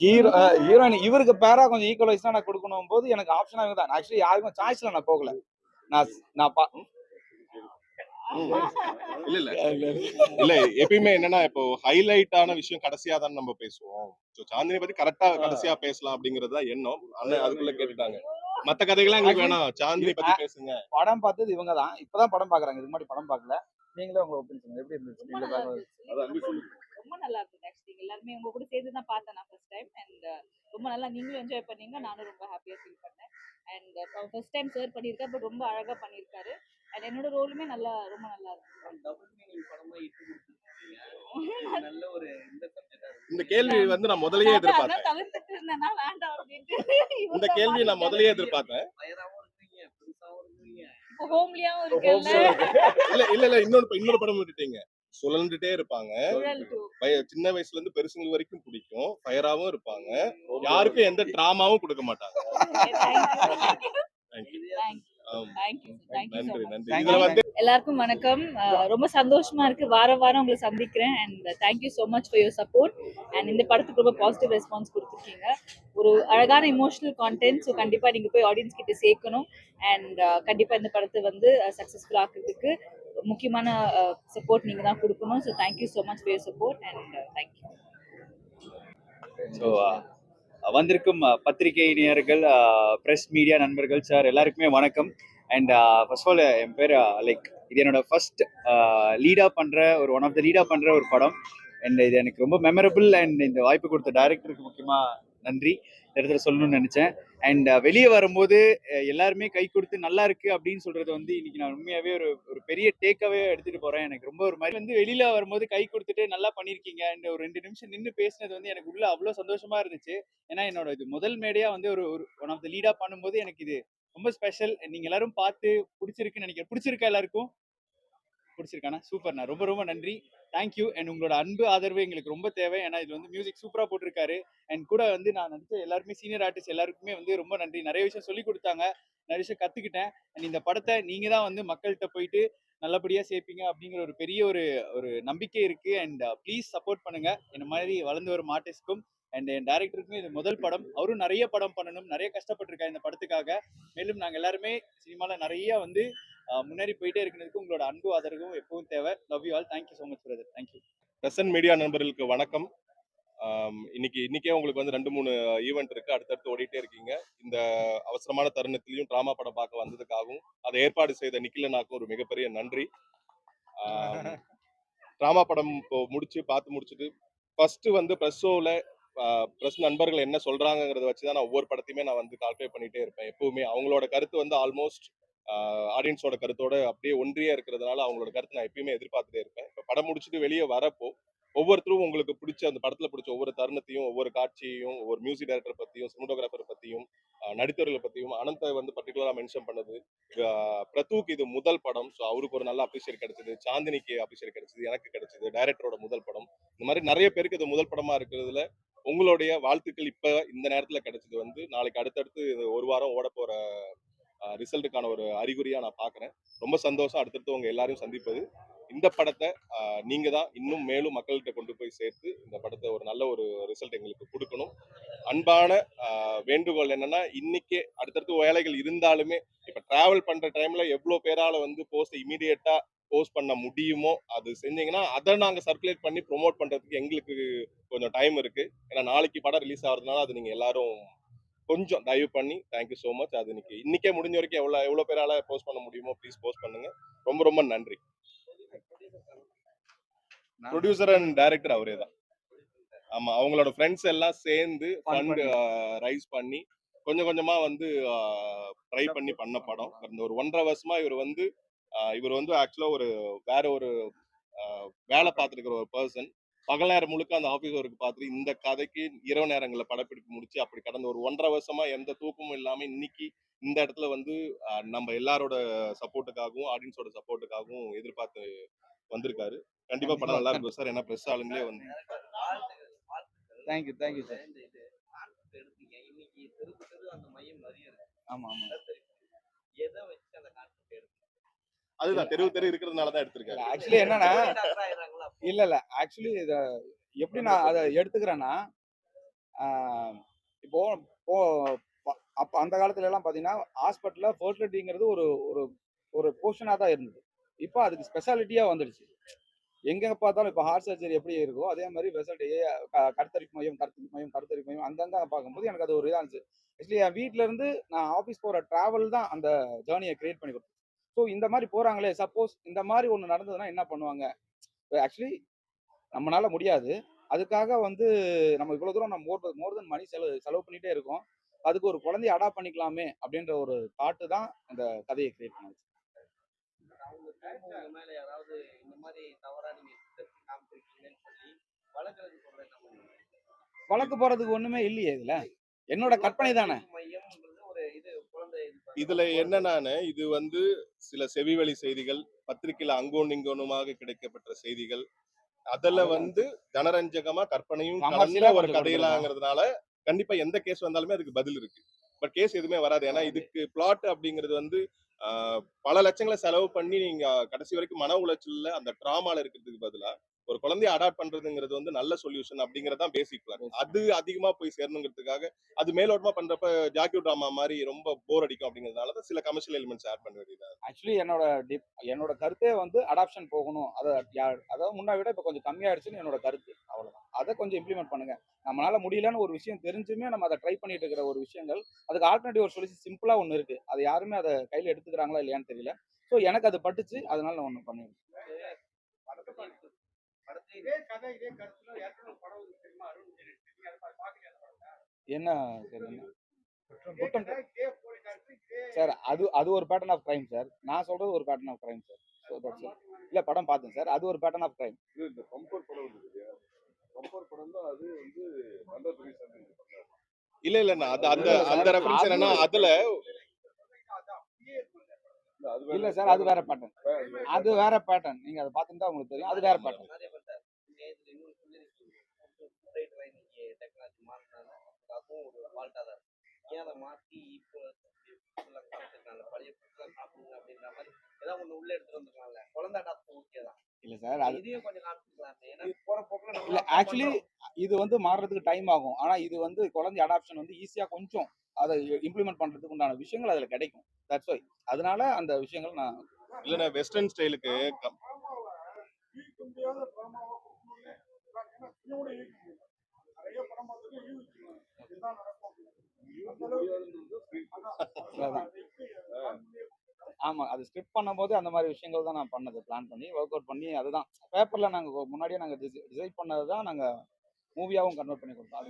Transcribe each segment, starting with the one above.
Hero heroine இவருக்கு பேரா கொஞ்சம் ஈக்குவலைஸ் தான் நான் கொடுக்கணும் போது எனக்கு ஆப்ஷனா இவங்க தான் ஆக்சுவலி யாருக்கும் சாய்ஸ்ல நான் போகல. நான் நான் பா இல்ல இல்ல. இல்ல எப்பயுமே என்னன்னா இப்போ ஹைலைட்டான விஷயம் கடைசியா தான் நம்ம பேசுவோம். சோ சாந்தினி பத்தி கரெக்டா கடைசியா பேசலாம் அப்படிங்கறது தான் எண்ணம். அண்ணன் அதுக்குள்ள கேட்டுட்டாங்க. மத்த கதைகள்லாம் எங்களுக்கு வேணாம். சாந்தினி பத்தி பேசுங்க. படம் பார்த்தது இவங்க தான் இப்பதான் படம் பாக்குறாங்க இதுக்கு முன்னாடி படம் பார்க்கல. நீங்களே உங்க ஒப்பீனியன் சொல்லுங்க எப்படி இருந்துச்சு? ரொம்ப நல்லா இருந்தது ஆக்சுவலி எல்லாருமே உங்க கூட சேர்ந்து தான் பார்த்தேன் நான் ஃபர்ஸ்ட் டைம் அண்ட் ரொம்ப நல்லா நீங்களும் என்ஜாய் பண்ணீங்க. நானும் ரொம்ப ஹாப்பியா ஃபீல் பண்ணேன். அண்ட் ஃபர்ஸ்ட் டைம் சார் பண்ணியிருக்காரு பட் ரொம்ப அழகா பண்ணியிருக்காரு. அண்ட் என்னோட ரோலுமே நல்லா ரொம்ப நல்லா இருந்துச்சு டபுள் மீனிங் படமா இட்டு கொடுத்துருக்கீங்க நல்ல ஒரு இந்த கேள்வி வந்து நான் முதல்லயே எதிர்பார்த்தேன். இந்த கேள்வி நான் முதல்லயே எதிர்பார்த்தேன். இல்ல இல்ல இல்ல இன்னொரு இன்னொரு படம் விட்டுட்டீங்க. சுழண்டுட்டே இருப்பாங்க. சின்ன வயசுல இருந்து பெருசுங்க வரைக்கும் பிடிக்கும். ஃபயராவும் இருப்பாங்க. யாருக்கும் எந்த டிராமாவும் கொடுக்க மாட்டாங்க. எல்லாருக்கும் வணக்கம். ரொம்ப சந்தோஷமா இருக்கு. வாரம் வாரம் உங்களை சந்திக்கிறேன். And thank you so much for your support and இந்த படத்துக்கு ரொம்ப பாசிட்டிவ் ரெஸ்பான்ஸ் கொடுத்துருக்கீங்க. ஒரு அழகான இமோஷனல் கான்டென்ட் ஸோ கண்டிப்பா நீங்க போய் ஆடியன்ஸ் கிட்ட சேர்க்கணும். அண்ட் கண்டிப்பா இந்த படத்தை வந்து சக்ஸஸ்ஃபுல் ஆக்குறதுக்கு முக்கியமான சப்போர்ட் நீங்கள் தான் கொடுக்கணும். So thank you so much for support and thank you so வந்திருக்கும் பத்திரிகை நேயர்கள் ப்ரெஸ் மீடியா நண்பர்கள் சார் எல்லாருக்குமே வணக்கம். அண்ட் ஃபர்ஸ்ட் ஆஃப் ஆல் என் பேர் லைக் இது என்னோட ஃபர்ஸ்ட் லீடாக பண்ணுற ஒரு ஒன் ஆஃப் த லீடாக பண்ணுற ஒரு படம். அண்ட் இது எனக்கு ரொம்ப மெமரபிள் அண்ட் இந்த வாய்ப்பு கொடுத்த டைரக்டருக்கு முக்கியமாக நன்றி. இந்த இடத்துல சொல்லணும்னு நினச்சேன். அண்ட் வெளியே வரும்போது எல்லாருமே கை கொடுத்து நல்லா இருக்கு அப்படின்னு சொல்றது வந்து இன்னைக்கு நான் உண்மையாவே ஒரு ஒரு பெரிய டேக்காவே எடுத்துட்டு போறேன். எனக்கு ரொம்ப ஒரு மாதிரி வந்து வெளியில வரும்போது கை கொடுத்துட்டு நல்லா பண்ணிருக்கீங்க. அண்ட் ஒரு ரெண்டு நிமிஷம் நின்று பேசினது வந்து எனக்கு உள்ள அவ்வளோ சந்தோஷமா இருந்துச்சு. ஏன்னா என்னோட இது முதல் மேடையா வந்து ஒரு ஒரு ஒன் ஆஃப் த லீடா பண்ணும்போது எனக்கு இது ரொம்ப ஸ்பெஷல் நீங்க எல்லாரும் பார்த்து பிடிச்சிருக்குன்னு நினைக்கிறேன். பிடிச்சிருக்கா எல்லாருக்கும்? பிடிச்சிருக்கானா? சூப்பர்ண்ணா. ரொம்ப ரொம்ப நன்றி. தேங்க்யூ அண்ட் உங்களோட அன்பு ஆதரவு எங்களுக்கு ரொம்ப தேவை. ஏன்னா இது வந்து மியூசிக் சூப்பரா போட்டிருக்காரு. அண்ட் கூட வந்து நான் நடிச்ச எல்லாருமே சீனியர் ஆர்டிஸ்ட் எல்லாருக்குமே வந்து ரொம்ப நன்றி. நிறைய விஷயம் சொல்லி கொடுத்தாங்க. நிறைய விஷயம் கத்துக்கிட்டேன். அண்ட் இந்த படத்தை நீங்க தான் வந்து மக்கள்கிட்ட போயிட்டு நல்லபடியா சேர்ப்பீங்க அப்படிங்கிற ஒரு பெரிய ஒரு ஒரு நம்பிக்கை இருக்கு. அண்ட் ப்ளீஸ் சப்போர்ட் பண்ணுங்க. இந்த மாதிரி வளர்ந்து வரும் ஆர்டிஸ்ட்க்கும் அண்ட் என் டேரக்டருக்கும் இது முதல் படம். அவரும் நிறைய படம் பண்ணணும். நிறைய கஷ்டப்பட்டிருக்காரு இந்த படத்துக்காக. மேலும் நாங்கள் எல்லாருமே சினிமாவில் நிறைய வந்து முன்னேறி போயிட்டே இருக்கிறதுக்கு உங்களோட அன்பு ஆதரவும் எப்பவும் தேவை. Love you all thank you so much brother thank you present media நண்பர்களுக்கு வணக்கம். இன்னைக்கு இன்னைக்கே உங்களுக்கு வந்து ரெண்டு மூணு ஈவெண்ட் இருக்கு. அடுத்தடுத்து ஓடிட்டே இருக்கீங்க. இந்த அவசரமான தருணத்திலையும் டிராமா படம் பார்க்க வந்ததுக்காகவும் அதை ஏற்பாடு செய்த நிக்கிலனாக்கும் ஒரு மிகப்பெரிய நன்றி. டிராமா படம் இப்போ முடிச்சு பார்த்து முடிச்சுட்டு ஃபர்ஸ்ட் வந்து ப்ரெஸ் ஷோவில் ப்ரெஸ் நண்பர்கள் என்ன சொல்றாங்கங்கிறத வச்சு தான் நான் ஒவ்வொரு படத்தையுமே நான் வந்து கால்குலேட் பண்ணிட்டே இருப்பேன். எப்பவுமே அவங்களோட கருத்து வந்து ஆல்மோஸ்ட் ஆடியன்ஸோட கருத்தோட அப்படியே ஒன்றியே இருக்கிறதுனால அவங்களோட கருத்து நான் எப்பயுமே எதிர்பார்த்துட்டே இருப்பேன். இப்போ படம் முடிச்சுட்டு வெளியே வரப்போ ஒவ்வொருத்தரும் உங்களுக்கு பிடிச்ச அந்த படத்துல பிடிச்ச ஒவ்வொரு தருணத்தையும் ஒவ்வொரு காட்சியையும் ஒவ்வொரு மியூசிக் டைரக்டர் பத்தியும் சினிமோகிராஃபர் பத்தியும் நடித்தவர்களை பத்தியும் அனந்த வந்து பர்டிகுலரா மென்ஷன் பண்ணது. ஆஹ் பிரதூக்கு இது முதல் படம். ஸோ அவருக்கு ஒரு நல்ல அப்ரிஷியேட் கிடைச்சது. சாந்தினிக்கு அப்ரிஷியேட் கிடைச்சது. எனக்கு கிடைச்சது. டைரக்டரோட முதல் படம். இந்த மாதிரி நிறைய பேருக்கு இது முதல் படமா இருக்கிறதுல உங்களுடைய வாழ்த்துக்கள் இப்ப இந்த நேரத்துல கிடைச்சது வந்து நாளைக்கு அடுத்தடுத்து இது ஒரு வாரம் ஓட போற ரிசல்ட்டுக்கான ஒரு அறிகுறியாக நான் பார்க்குறேன் ரொம்ப சந்தோஷம். அடுத்தடுத்து உங்கள் எல்லாரையும் சந்திப்பது. இந்த படத்தை நீங்கள் தான் இன்னும் மேலும் மக்கள்கிட்ட கொண்டு போய் சேர்த்து இந்த படத்தை ஒரு நல்ல ஒரு ரிசல்ட் எங்களுக்கு கொடுக்கணும். அன்பான வேண்டுகோள் என்னன்னா இன்னைக்கே அடுத்தடுத்து வேலைகள் இருந்தாலுமே இப்போ ட்ராவல் பண்ணுற டைமில் எவ்வளோ பேரால் வந்து போஸ்ட் இமீடியட்டாக போஸ்ட் பண்ண முடியுமோ அது செஞ்சீங்கன்னா அதை நாங்கள் சர்க்குலேட் பண்ணி ப்ரொமோட் பண்ணுறதுக்கு எங்களுக்கு கொஞ்சம் டைம் இருக்குது ஏன்னா நாளைக்கு படம் ரிலீஸ் ஆகிறதுனால அது நீங்கள் எல்லாரும் கொஞ்சம் தயவு பண்ணி தேங்க்யூ ஸோ மச் அது இன்னைக்கு இன்னைக்கே முடிஞ்ச வரைக்கும் எவ்வளோ எவ்வளோ பேரால போஸ்ட் பண்ண முடியுமோ ப்ளீஸ் போஸ்ட் பண்ணுங்க. ரொம்ப ரொம்ப நன்றி. நான் ப்ரொடியூசர் அண்ட் டைரக்டர் அவரே தான். ஆமா அவங்களோட ஃப்ரெண்ட்ஸ் எல்லாம் சேர்ந்து ஃபண்ட். ரைஸ் பண்ணி. கொஞ்சம் கொஞ்சமா வந்து ட்ரை பண்ணி பண்ண படம். இந்த ஒரு ஒன்றரை வருஷமா இவர் வந்து இவர் வந்து ஆக்சுவலா ஒரு வேற ஒரு வேலை பார்த்துருக்கிற ஒரு பர்சன் பகல் நேரம் முழுக்க அந்த ஆஃபீஸ் ஒர்க் பார்த்துட்டு இந்த கதைக்கு இரவு நேரங்களில் படப்பிடிப்பு முடிச்சு அப்படி கடந்த ஒரு ஒன்றரை வருஷமா எந்த தூக்கமும் இல்லாம இன்னைக்கு இந்த இடத்துல வந்து நம்ம எல்லாரோட சப்போர்ட்டுக்காகவும் ஆடியன்ஸோட சப்போர்ட்டுக்காகவும் எதிர்பார்த்து வந்திருக்காரு. கண்டிப்பா படம் நல்லா இருக்கும் சார். ஏன்னா பிரஸ் ஆளுங்களே வந்து. தேங்க்யூ தேங்க்யூ சார் ஆமா ஆமா. எதை வச்சு அதுதான் தெருவு தெரு இருக்கிறதுனால தான் எடுத்திருக்காரு ஆக்சுவலி என்னன்னா இல்ல இல்ல ஆக்சுவலி இத எப்படி நான் அதை எடுத்துக்கிறேன்னா இப்போ இப்போ அப்ப அந்த காலத்துல எல்லாம் பாத்தீங்கன்னா ஹாஸ்பிட்டல்ல ஃபர்டிலிட்டிங்கிறது ஒரு ஒரு ஒரு போர்ஷனா தான் இருந்தது. இப்போ அதுக்கு ஸ்பெஷாலிட்டியா வந்துடுச்சு. எங்க பார்த்தாலும் இப்போ ஹார்ட் சர்ஜரி எப்படி இருக்கோ அதே மாதிரி ஃபெசிலிட்டி கருத்தரிப்பு மையம் கருத்தரிப்பு மையம் கருத்தரிப்பு மையம் அங்கங்க பார்க்கும்போது எனக்கு அது ஒரு இதாக இருந்துச்சு. ஆக்சுவலி என் வீட்ல இருந்து நான் ஆஃபீஸ் போற டிராவல் தான் அந்த ஜேர்னியை கிரியேட் பண்ணி கொடுத்தேன் ஸோ இந்த மாதிரி போறாங்களே சப்போஸ் இந்த மாதிரி ஒன்று நடந்ததுன்னா என்ன பண்ணுவாங்க? ஆக்சுவலி நம்மளால முடியாது. அதுக்காக வந்து நம்ம இவ்வளவு தூரம் நம்ம மோர் மோர் தென் மணி செலவு செலவு பண்ணிட்டே இருக்கோம். அதுக்கு ஒரு குழந்தைய அடாப்ட் பண்ணிக்கலாமே அப்படின்ற ஒரு தாட்டு தான் அந்த கதையை கிரியேட் பண்ணுச்சு. இந்த வழக்கு போறதுக்கு ஒண்ணுமே இல்லையே இதுல? என்னோட கற்பனை தானே மையம்ன்றது ஒரு இது குழந்தை இது பண்றது. இதுல என்னன்னானு இது வந்து சில செவிவழி செய்திகள் பத்திரிகையில அங்கோன் இங்கோனுமாக கிடைக்கப்பட்ட செய்திகள். அதுல வந்து ஜனரஞ்சகமா கற்பனையும் கலந்த ஒரு கதையிலாங்கிறதுனால கண்டிப்பா எந்த கேஸ் வந்தாலுமே அதுக்கு பதில் இருக்கு. பட் கேஸ் எதுவுமே வராது. ஏன்னா இதுக்கு பிளாட் அப்படிங்கிறது வந்து பல லட்சங்களை செலவு பண்ணி நீங்க கடைசி வரைக்கும் மன உளைச்சல்ல அந்த ட்ராமால இருக்கிறதுக்கு பதிலா ஒரு குழந்தைய அடாப்ட் பண்றதுங்கிறது வந்து நல்ல சொல்யூஷன் அப்படிங்கறது தான் பேசிக் பிளான் அது அதிகமா போய் சேரணுங்கிறதுக்காக அது மேலோட்டமா பண்றப்ப ஜாக்கியூ ட்ராமா மாதிரி ரொம்ப போர் அடிக்கும் அப்படிங்கிறதுனால தான் சில கமர்ஷியல் எலிமெண்ட்ஸ் ஆட் பண்ண வேண்டியதா ஆக்சுவலி என்னோட என்னோட கருத்தே வந்து அடாப்ஷன் போகணும். அதை அதாவது முன்ன விட இப்போ கொஞ்சம் கம்மியாயிடுச்சுன்னு என்னோட கருத்து. அவ்வளவுதான். அதை கொஞ்சம் இம்ப்ளிமெண்ட் பண்ணுங்க. நம்மளால முடியலன்னு ஒரு விஷயம் தெரிஞ்சுமே நம்ம அதை ட்ரை பண்ணிட்டு இருக்கிற ஒரு விஷயங்கள் அதுக்கு ஆல்டர்னேட்டிவ் ஒரு சொல்யூஷன் சிம்பிளா ஒன்று இருக்கு. அது யாருமே அதை கையில எடுத்துக்கிறாங்களா இல்லையான்னு தெரியல. ஸோ எனக்கு அது பட்டுச்சு. அதனால நான் ஒன்று படத்தை இதே கதை இதே கருத்துல ஏற்கனவே ஒரு படம் வந்து தெரியுமா? அருண் விஜய் நீங்க அதை பா- பாக்கலையா அந்த படத்தை? என்ன? குற்றம் சார் அது அது ஒரு பேட்டர்ன் ஆஃப் கிரைம் சார். நான் சொல்றது ஒரு பேட்டர்ன் ஆஃப் கிரைம் சார். இல்ல படம் பார்த்தேன் சார். அது ஒரு பேட்டர்ன் ஆஃப் கிரைம் இது இந்த கம்பேர் படம் இருக்கு கம்பேர் படம் தான் அது வந்து நல்ல பெரிய சந்தை இல்ல இல்ல அது அந்த அந்த ரெஃபரன்ஸ் அது- என்னன்னா அதுல. இல்ல சார் அது வேற பேட்டர்ன் அது வேற பேட்டர்ன் நீங்க அதை பார்த்துருந்தா உங்களுக்கு தெரியும். அது வேற பேட்டர்ன் சொல்லிருக்கீங்க ரைட் ரைட் நீங்க டெக்னாலஜி மாறினால அதுவும் ஒரு ஃபால்ட்டா தான் இருக்கு. ஏன் அதை மாத்தி இப்போ ஃபுல்லாக காமிச்சிருக்காங்க? பழைய காப்புங்க அப்படின்ற மாதிரி ஏதாவது ஒண்ணு உள்ள எடுத்துட்டு வந்துருக்காங்கல்ல குழந்தை அடாப்ட் ஓகே தான். இல்ல சார் அது இதையும் கொஞ்சம் காமிச்சிக்கலாமே ஏன்னா போற போக்குல நம்ம இல்ல ஆக்சுவலி இது வந்து மாறுறதுக்கு டைம் ஆகும். ஆனா இது வந்து குழந்தை அடாப்ஷன் வந்து ஈஸியா கொஞ்சம் அதை இம்ப்ளிமெண்ட் பண்றதுக்கு உண்டான விஷயங்கள் அதுல கிடைக்கும். தட்ஸ் வை அதனால அந்த விஷயங்கள் நான் இல்லன்னா வெஸ்டர்ன் ஸ்டைலுக்கு டிராமாவை ஈர்க்க முடியாத டிராமாவா கொடுக்கணும்னு நான் ஏன்னா இன்னும் கூட. நிறைய படம் பார்த்துட்டு ஈர்க்கணும். இதுதான் நடக்கும். ஆமா அது ஸ்கிரிப்ட் பண்ணும்போது அந்த மாதிரி விஷயங்கள் தான் நான் பண்ணது. பிளான் பண்ணி ஒர்க் அவுட் பண்ணி அதுதான். பேப்பர்ல நாங்க முன்னாடியே நாங்க டிசைட் பண்ணது தான் நாங்க மூவியாவும் கன்வெர்ட் பண்ணி கொடுத்தோம்.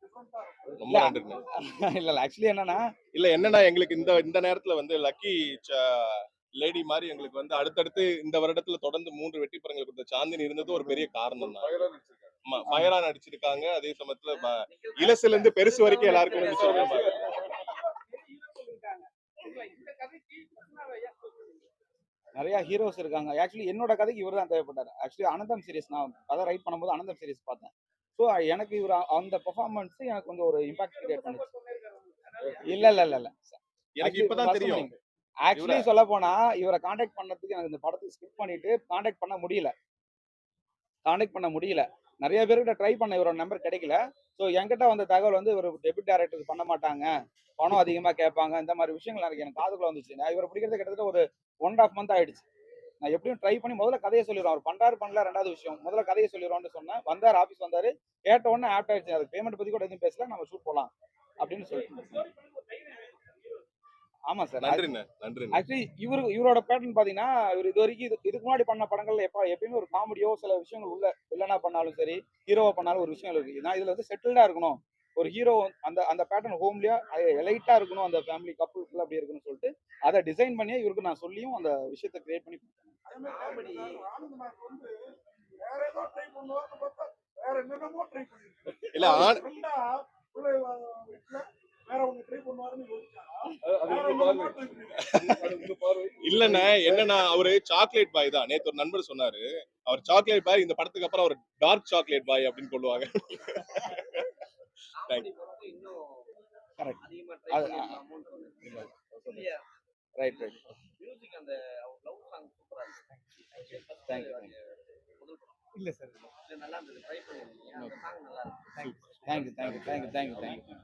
இல்ல. இல்ல ஆக்சுவலி என்னன்னா இல்ல என்னன்னா எங்களுக்கு இந்த இந்த நேரத்துல வந்து லக்கி லேடி மாதிரி எங்களுக்கு வந்து அடுத்தடுத்து இந்த வருடத்துல தொடர்ந்து மூன்று வெற்றி படங்கள் கொடுத்த சாந்தினி இருந்தது ஒரு பெரிய காரணம் தான். ஃபயரா நடிச்சிருக்காங்க ஆமா ஃபயரா நடிச்சிருக்காங்க. அதே சமயத்துல இலசுல இருந்து பெருசு வரைக்கும் எல்லாருக்கும் சொல்றீங்க? நிறைய ஹீரோஸ் இருக்காங்க. ஆக்சுவலி என்னோட கதைக்கு இவர் தான் தேவைப்பட்டார். ஆக்சுவலி அனந்தம் சீரிஸ் நான் கதை ரைட் பண்ணும்போது அனந்தம் சீரிஸ் பார்த்தேன். ஸோ எனக்கு இவர் அந்த பெர்ஃபார்மன்ஸ் எனக்கு கொஞ்சம் ஒரு இம்பாக்ட் கிரியேட் பண்ணுச்சு. இல்ல இல்ல இல்ல இல்ல. எனக்கு இப்பதான் தெரியும். ஆக்சுவலி சொல்ல போனா இவரை காண்டாக்ட் பண்ணதுக்கு எனக்கு இந்த படத்தை ஸ்கிப் பண்ணிட்டு காண்டாக்ட் பண்ண முடியல. காண்டாக்ட் பண்ண முடியல. நிறைய பேர்கிட்ட ட்ரை பண்ண இவரோட நம்பர் கிடைக்கல. ஸோ என்கிட்ட வந்த தகவல் வந்து இவர் டெபிட் டேரக்டருக்கு பண்ண மாட்டாங்க. பணம் அதிகமா கேட்பாங்க. இந்த மாதிரி விஷயங்கள் எனக்கு எனக்கு காதுக்குள்ள வந்துச்சு. நான் இவரை பிடிக்கிறது கிட்டத்தட்ட ஒரு ஒன் அண்ட் ஆஃப் மந்த் ஆயிடுச்சு. நான் எப்படியும் ட்ரை பண்ணி முதல்ல கதையை சொல்லிடுவோம் அவர் பண்றாரு பண்ணல ரெண்டாவது விஷயம். முதல்ல கதையை சொல்லிடுவோம்னு சொன்னேன். வந்தார் ஆஃபீஸ் வந்தாரு. கேட்ட உடனே ஆப்ட் ஆயிடுச்சு. அதுக்கு பேமெண்ட் பத்தி கூட எதுவும் பேசல. நம்ம ஷூட் போலாம் அப்படின்னு சொல்லிட்டு. ஆமா சார். நன்றிண்ணே நன்றிண்ணே. ஆக்சுவலி இவரு இவரோட பேட்டர்ன் பாத்தீங்கன்னா இவர் இது வரைக்கும் இது இதுக்கு முன்னாடி பண்ண படங்கள்ல எப்ப எப்பயுமே ஒரு காமெடியோ சில விஷயங்கள் உள்ள வில்லனா பண்ணாலும் சரி ஹீரோவா பண்ணாலும் ஒரு விஷயம் இருக்கு. நான் இதுல வந்து செட்டில்டா இருக்கணும். ஒரு ஹீரோ அந்த அந்த பேட்டர்ன் ஹோம்லியா எலைட்டா இருக்கணும் அந்த ஃபேமிலி கப்புள்ஸ்ல அப்படி இருக்கணும்னு சொல்லிட்டு அதை டிசைன் பண்ணியே இவருக்கு நான் சொல்லியும் அந்த விஷயத்தை கிரியேட் பண்ணி வேற ஏதோ ட்ரை பண்ணுவார்னு பார்த்தா வேற என்னென்னமோ ட்ரை பண்ணிருக்காரு. இல்ல ஆண் ஃப்ரெண்டா பிள்ளை வீட்டுல வேற ஒண்ணு ட்ரை பண்ணுவாருன்னு யோசிச்சா அது வேற உங்க என்னென்னமோ பார்வை ட்ரை பண்ணிருக்காரு அது உங்க பார்வை இல்லண்ணே என்னன்னா அவரு சாக்லேட் பாய் தான். நேத்து ஒரு நண்பர் சொன்னாரு. அவர் சாக்லேட் பாய் இந்த படத்துக்கு அப்புறம் அவர் டார்க் சாக்லேட் பாய் அப்படின்னு சொல்லுவாங்க ரைட் ரைட். இல்லை சார் இது நல்லா இருந்தது. ட்ரை பண்ணிருக்கீங்க அந்த சாங் நல்லா இருக்கு thank you thank you thank you thank you thank you